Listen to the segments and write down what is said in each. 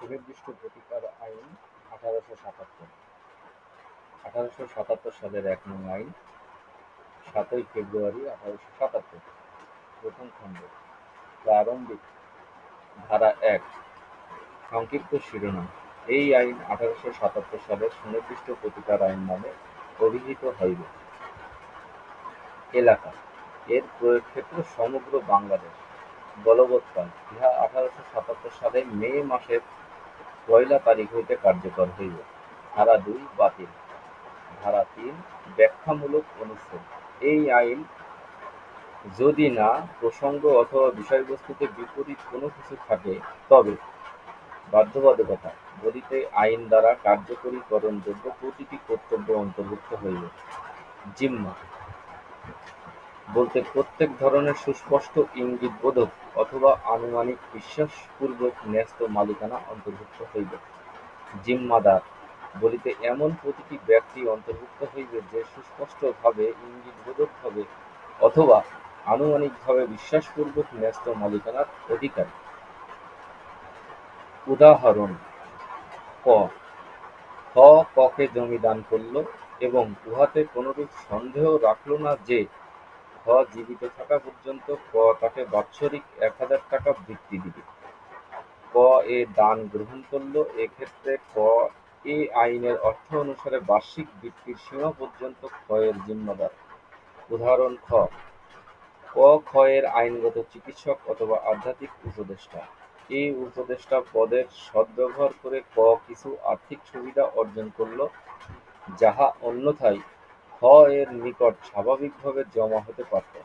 সুনির্দিষ্ট প্রতিকার আইন আঠারোশো সাতাত্তর। আঠারোশো সাতাত্তর সালের এক নং আইন, সাতই ফেব্রুয়ারি আঠারোশো সাতাত্তর, প্রথম খণ্ড, প্রারম্ভিক ধারা এক, সংক্ষিপ্ত শিরোনাম। এই আইন আঠারোশো সাতাত্তর সালের সুনির্দিষ্ট প্রতিকার আইন নামে অভিহিত হইবে। এলাকা, এর প্রয়োগ ক্ষেত্র সমগ্র বাংলাদেশ। বলবৎকাল, ইহা আঠারোশো সাতাত্তর সালে মে মাসের পয়লা তারিখ হইতে কার্যকর হইবে ধারা দুই বাতিল। ধারা তিন, ব্যাখ্যামূলক অনুচ্ছেদ। এই আইন যদি না প্রসঙ্গ অথবা বিষয়বস্তুতে বিপরীত কোনো কিছু থাকে, তবে বাধ্যবাধকতা, বলিতে আইন দ্বারা কার্যকরীকরণযোগ্য প্রতিটি কর্তব্য অন্তর্ভুক্ত হইবে জিম্মা। বলতে প্রত্যেক ধরনের সুস্পষ্ট ইঙ্গিতবোধক অথবা আনুমানিক বিশ্বাসপূর্বক ন্যস্ত মালিকানা অন্তর্ভুক্ত হইবে। জিম্মাদার বলিতে এমন প্রতিটি ব্যক্তি অন্তর্ভুক্ত হইবে যে সুস্পষ্টভাবে, ইঙ্গিতবোধকভাবে অথবা আনুমানিকভাবে বিশ্বাসপূর্বক ন্যস্ত মালিকানার অধিকারী। উদাহরণ, ক খ ককে জমি দান করল এবং উহাতে কোনরূপ সন্দেহ রাখল না যে খ জীবিত থাকা পর্যন্ত ক তাকে বাৎসরিক এক হাজার টাকা বৃত্তি দিবে। ক এ দান গ্রহণ করল, এক্ষেত্রে ক এ আইনের অর্থ অনুসারে বার্ষিক বৃত্তির সীমা পর্যন্ত ক্ষয়ের জিম্মাদার। উদাহরণ খ, ক এর আইনগত চিকিৎসক অথবা আধ্যাত্মিক উপদেষ্টা। এই উপদেষ্টা পদের সদ্ব্যবহার করে ক কিছু আর্থিক সুবিধা অর্জন করল, যাহা অন্যথায় খ এর নিকট স্বাভাবিকভাবে জমা হতে পারত।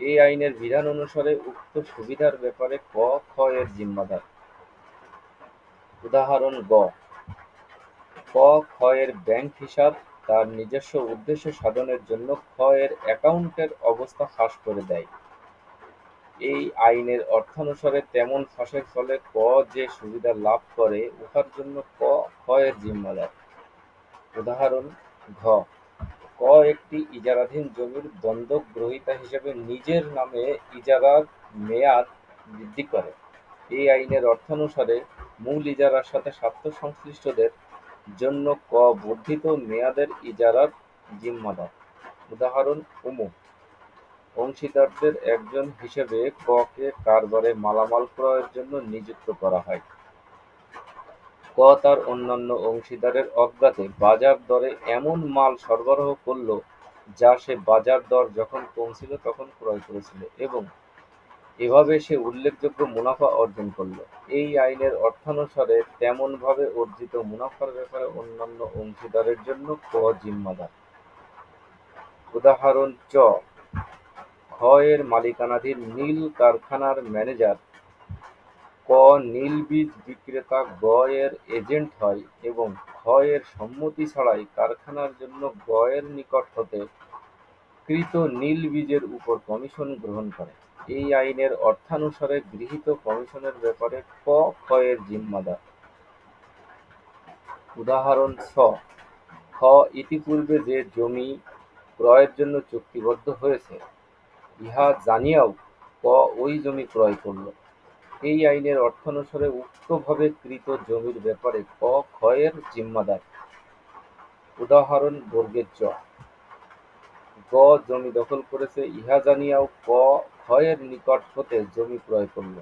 এই আইনের বিধান অনুসারে উক্ত সুবিধার ব্যাপারে ক, খ এর জিম্মাদার। উদাহরণ, গ। ক, খ এর ব্যাংক হিসাব তার নিজস্ব উদ্দেশ্য সাধনের জন্য খ এর অ্যাকাউন্টের অবস্থা ফাঁস করে দেয়। এই আইনের অর্থানুসারে তেমন ফাঁসের ফলে ক যে সুবিধা লাভ করে, উহার জন্য ক, খ এর জিম্মাদার। উদাহরণ, ঘ। ক একটি ইজারাধীন জমির বন্ধক গ্রহীতা হিসেবে নিজের নামে ইজারার মেয়াদ বৃদ্ধি করে। এই আইনের অর্থানুসারে মূল ইজারার সাথে স্বার্থ সংশ্লিষ্টদের জন্য ক বর্ধিত মেয়াদের ইজারার জিম্মাদার। উদাহরণ উমুক অংশীদারদের একজন হিসেবে ক কে কারবারে মালামাল ক্রয়ের জন্য নিযুক্ত করা হয়। ক তার অন্যান্য অংশীদারের অজ্ঞাতে বাজার দরে এমন মাল সরবরাহ করল যা সে বাজার দর যখন পৌঁছিল তখন ক্রয় করেছিল এবং এভাবে সে উল্লেখযোগ্য মুনাফা অর্জন করল। এই আইনের অর্থানুসারে তেমনভাবে অর্জিত মুনাফার ব্যাপারে অন্যান্য অংশীদারের জন্য ক জিম্মাদার। উদাহরণ চ খ এর মালিকানাধীন নীল কারখানার ম্যানেজার ক নীল বীজ বিক্রেতা গ এর এজেন্ট হয় এবং খ এর সম্মতি ছাড়াই কারখানার জন্য গ এর নিকট হতে কৃত নীল বীজের উপর কমিশন গ্রহণ করে। এই আইনের অর্থানুসারে গৃহীত কমিশনের ব্যাপারে ক খ এর জিম্মাদার। উদাহরণ ছ, খ ইতিপূর্বে যে জমি ক্রয়ের জন্য চুক্তিবদ্ধ হয়েছে, ইহা জানিয়াও ক ওই জমি ক্রয় করল। এই আইনের অর্থানুসারে উক্তভাবে কৃত জমির ব্যাপারে ক এর জিম্মাদার। উদাহরণ, বর্গের চ গ, জমি দখল করেছে, ইহা জানিয়াও ক এর নিকট হতে জমি ক্রয় করল।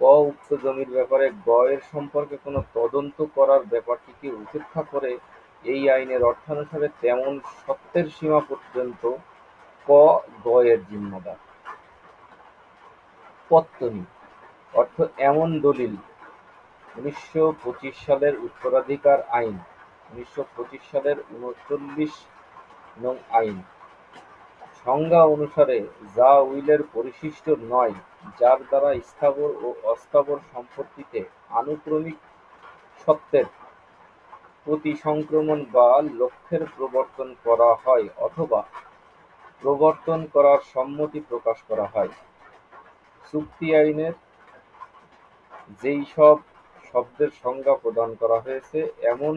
ক উক্ত জমির ব্যাপারে গ এর সম্পর্কে কোনো তদন্ত করার ব্যাপারটিকে উপেক্ষা করে? এই আইনের অর্থানুসারে তেমন সত্যের সীমা পর্যন্ত ক গ এর জিম্মাদার। পত্তনি। অর্থ এমন দলিল। উনিশশো পঁচিশ সালের উত্তরাধিকার আইন। উনিশশো পঁচিশ সালের উনচল্লিশ নং আইন। সংজ্ঞা অনুসারে যা উইলের পরিশিষ্ট নয়, যার দ্বারা স্থাবর ও অস্থাবর সম্পত্তিতে আনুক্রমিক সত্ত্বের প্রতি সংক্রমণ বা লক্ষ্যের প্রবর্তন করা হয় অথবা প্রবর্তন করার সম্মতি প্রকাশ করা হয়। চুক্তি আইনের যেই সব শব্দের সংজ্ঞা প্রদান করা হয়েছে, এমন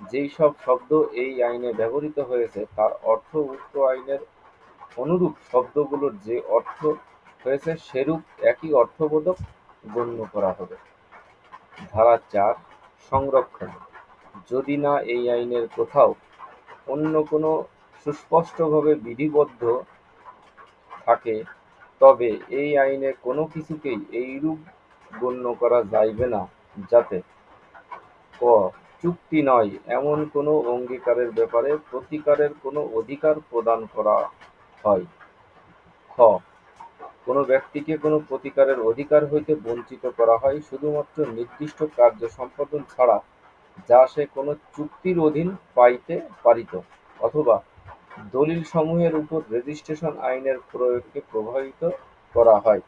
যেই সব শব্দ এই আইনে ব্যবহৃত হয়েছে, তার অর্থ উক্ত আইনের অনুরূপ শব্দগুলোর যে অর্থ হয়েছে, সেরূপ একই অর্থবোধক গণ্য করা হবে। ধারা চার, সংরক্ষণ। যদি না এই আইনের কোথাও অন্য কোনো সুস্পষ্টভাবে বিধিবদ্ধ থাকে তবে এই আইনে কোনো কিছুকেই এইরূপ গণ্য করা যাইবে না, যাতে ক, চুক্তি নয়, এমন কোনো অঙ্গীকারের ব্যাপারে প্রতিকারের কোনো অধিকার প্রদান করা হয়। খ, কোনো ব্যক্তিকে কোনো প্রতিকারের অধিকার হইতে বঞ্চিত করা হয় শুধুমাত্র নির্দিষ্ট কার্য সম্পাদন ছাড়া, যা সে কোনো চুক্তির অধীন পাইতে পারিত, অথবা দলিল সমূহের উপর রেজিস্ট্রেশন আইনের প্রয়োগকে প্রভাবিত করা হয়।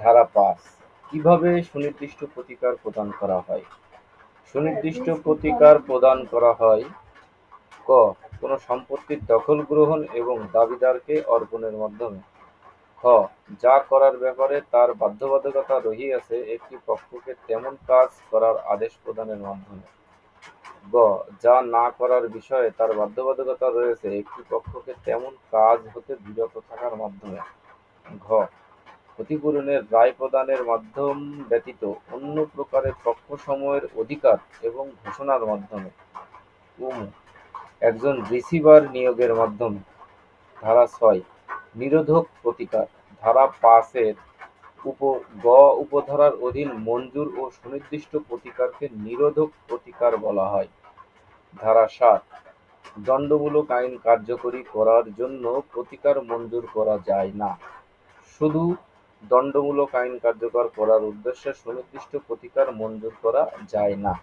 ধারা পাঁচ, কীভাবে সুনির্দিষ্ট প্রতিকার প্রদান করা হয়? সুনির্দিষ্ট প্রতিকার প্রদান করা হয়, ক কোন সম্পত্তির দখল গ্রহণ এবং দাবিদারকে অর্পণের মাধ্যমে। খ যা করার ব্যাপারে তার বাধ্যবাধকতা রহিয়াছে, একটি পক্ষকে তেমন কাজ করার আদেশ প্রদানের মাধ্যমে। গ, যা না করার বিষয়ে তার বাধ্যবাধকতা রয়েছে, একটি পক্ষকে তেমন কাজ হতে বিরত থাকার মাধ্যমে। ঘ, ক্ষতিপূরণের রায় প্রদানের মাধ্যম ব্যতীত অন্য প্রকারের পক্ষসমূহের অধিকার এবং ঘোষণার মাধ্যমে। উম একজন রিসিভার নিয়োগের মাধ্যমে। ধারা ছয়, নিরোধক প্রতিকার। ধারা পাঁচের উপ, গ উপধারার অধীন মঞ্জুর ও সুনির্দিষ্ট প্রতিকারকে নিরোধক প্রতিকার বলা হয়। ধারা সাত, দণ্ডমূলক আইন কার্যকরী করার জন্য প্রতিকার মঞ্জুর করা যায় না। শুধু দণ্ডমূলক আইন কার্যকর করার উদ্দেশ্যে সুনির্দিষ্ট প্রতিকার মঞ্জুর করা যায় না।